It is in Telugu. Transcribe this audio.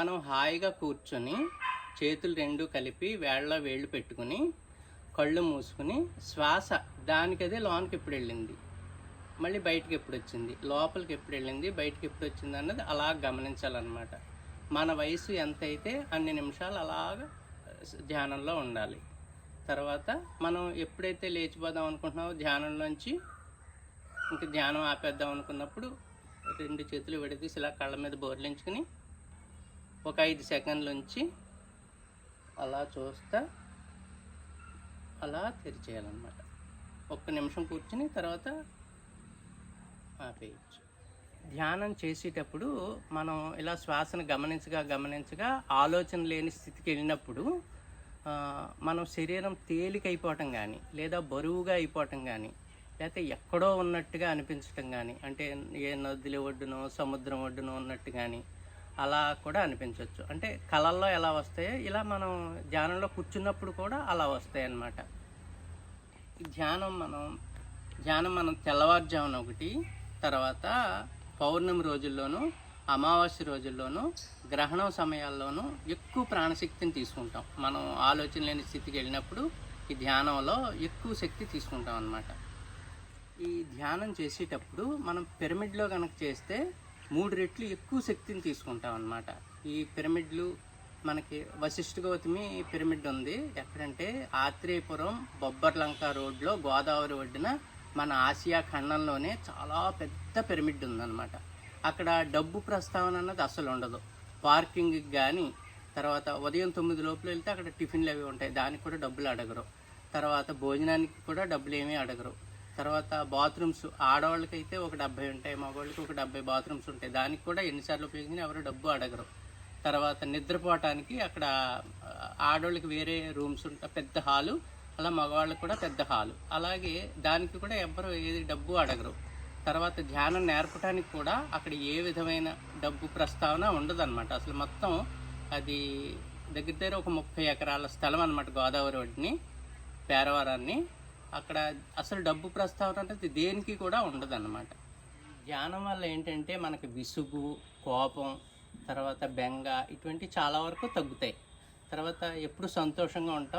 మనం హాయిగా కూర్చొని చేతులు రెండు కలిపి వేళ్ళ వేళ్ళు పెట్టుకుని కళ్ళు మూసుకుని శ్వాస దానికదే లోనికి ఎప్పుడు వెళ్ళింది? మళ్ళీ బయటకు ఎప్పుడు వచ్చింది? లోపలికి ఎప్పుడు వెళ్ళింది? బయటకు ఎప్పుడు వచ్చింది అన్నది అలా గమనించాలన్నమాట. మన వయసు ఎంత అయితే అన్ని నిమిషాలు అలాగ ధ్యానంలో ఉండాలి. తర్వాత మనం ఎప్పుడైతే లేచిపోదాం అనుకుంటున్నామో ధ్యానంలోంచి ఇంక ధ్యానం ఆపేద్దాం అనుకున్నప్పుడు రెండు చేతులు విడదీసి ఇలా కళ్ళ మీద బోర్లించుకుని ఒక ఐదు సెకండ్ల నుంచి అలా చూస్తా అలా తెరిచేయాలన్నమాట. ఒక్క నిమిషం కూర్చుని తర్వాత ఆపేయచ్చు. ధ్యానం చేసేటప్పుడు మనం ఇలా శ్వాసను గమనించగా గమనించగా ఆలోచన లేని స్థితికి వెళ్ళినప్పుడు మనం శరీరం తేలికైపోవటం కానీ లేదా బరువుగా అయిపోవటం కానీ లేకపోతే ఎక్కడో ఉన్నట్టుగా అనిపించటం కానీ అంటే ఏ నదుల ఒడ్డునో సముద్రం ఒడ్డునో ఉన్నట్టు కానీ అలా కూడా అనిపించవచ్చు అంటే కళల్లో ఎలా వస్తాయో ఇలా మనం ధ్యానంలో కూర్చున్నప్పుడు కూడా అలా వస్తాయి అన్నమాట ధ్యానం మనం ధ్యానం మనం తెల్లవారుజామున ఒకటి తర్వాత పౌర్ణమి రోజుల్లోనూ అమావాస్య రోజుల్లోనూ గ్రహణం సమయాల్లోనూ ఎక్కువ ప్రాణశక్తిని తీసుకుంటాం. మనం ఆలోచన లేని స్థితికి వెళ్ళినప్పుడు ఈ ధ్యానంలో ఎక్కువ శక్తి తీసుకుంటాం అన్నమాట. ఈ ధ్యానం చేసేటప్పుడు మనం పిరమిడ్లో కనుక చేస్తే మూడు రెట్లు ఎక్కువ శక్తిని తీసుకుంటాం అనమాట ఈ పిరమిడ్లు మనకి వశిష్ఠ గౌతమి పిరమిడ్ ఉంది. ఎక్కడంటే ఆత్రేయపురం బొబ్బర్లంక రోడ్లో గోదావరి ఒడ్డున మన ఆసియా ఖండంలోనే చాలా పెద్ద పిరమిడ్ ఉందన్నమాట. అక్కడ డబ్బు ప్రస్తావన అన్నది అసలు ఉండదు. పార్కింగ్కి కానీ తర్వాత ఉదయం తొమ్మిది లోపల వెళ్తే అక్కడ టిఫిన్లు అవి ఉంటాయి. దానికి కూడా డబ్బులు అడగరు. తర్వాత భోజనానికి కూడా డబ్బులు ఏమీ అడగరు. తర్వాత బాత్రూమ్స్ ఆడవాళ్ళకైతే ఒక డెబ్బై ఉంటాయి మగవాళ్ళకి ఒక డెబ్బై బాత్రూమ్స్ ఉంటాయి. దానికి కూడా ఎన్నిసార్లు ఉపయోగించినా ఎవరు డబ్బు అడగరు. తర్వాత నిద్రపోవటానికి అక్కడ ఆడవాళ్ళకి వేరే రూమ్స్ ఉంటాయి పెద్ద హాలు అలా మగవాళ్ళకి కూడా పెద్ద హాలు. అలాగే దానికి కూడా ఎవ్వరు ఏది డబ్బు అడగరు. తర్వాత ధ్యానం నేర్పడానికి కూడా అక్కడ ఏ విధమైన డబ్బు ప్రస్తావన ఉండదన్నమాట. అసలు మొత్తం అది దగ్గర దగ్గర ఒక ముప్పై ఎకరాల స్థలం అన్నమాట గోదావరి ఒడ్డుని పేరవరాన్ని. అక్కడ అసలు డబ్బు ప్రస్తావన అంటే దేనికి కూడా ఉండదన్నమాట. ధ్యానం వల్ల ఏంటంటే మనకి విసుగు కోపం తర్వాత బెంగ ఇటువంటి చాలా వరకు తగ్గుతాయి. తర్వాత ఎప్పుడు సంతోషంగా ఉంటాం